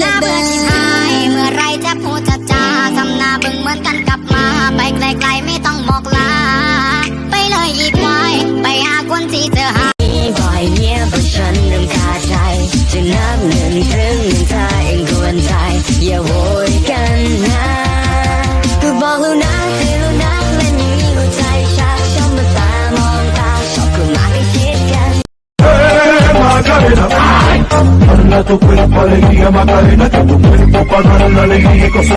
หน้าเบื่อชิบหายเมื่อไรจะพูดจะจาทำหน้าบึงเหมือนกันกลับมา ไปไกลๆไม่ต้องบอกลา ไปเลยอีกไว้ไปหาคนที่เธอหาบ่อยเงียบเพราะฉันรำคาใจจะนับหนึ่งถึงหนึ่งถ้าเองควรใจอย่าโวยกันนะก็บอกแล้วนะ Bala tu cuerpo alegría Macarena, que tu cuerpo para dar la alegría y cosas.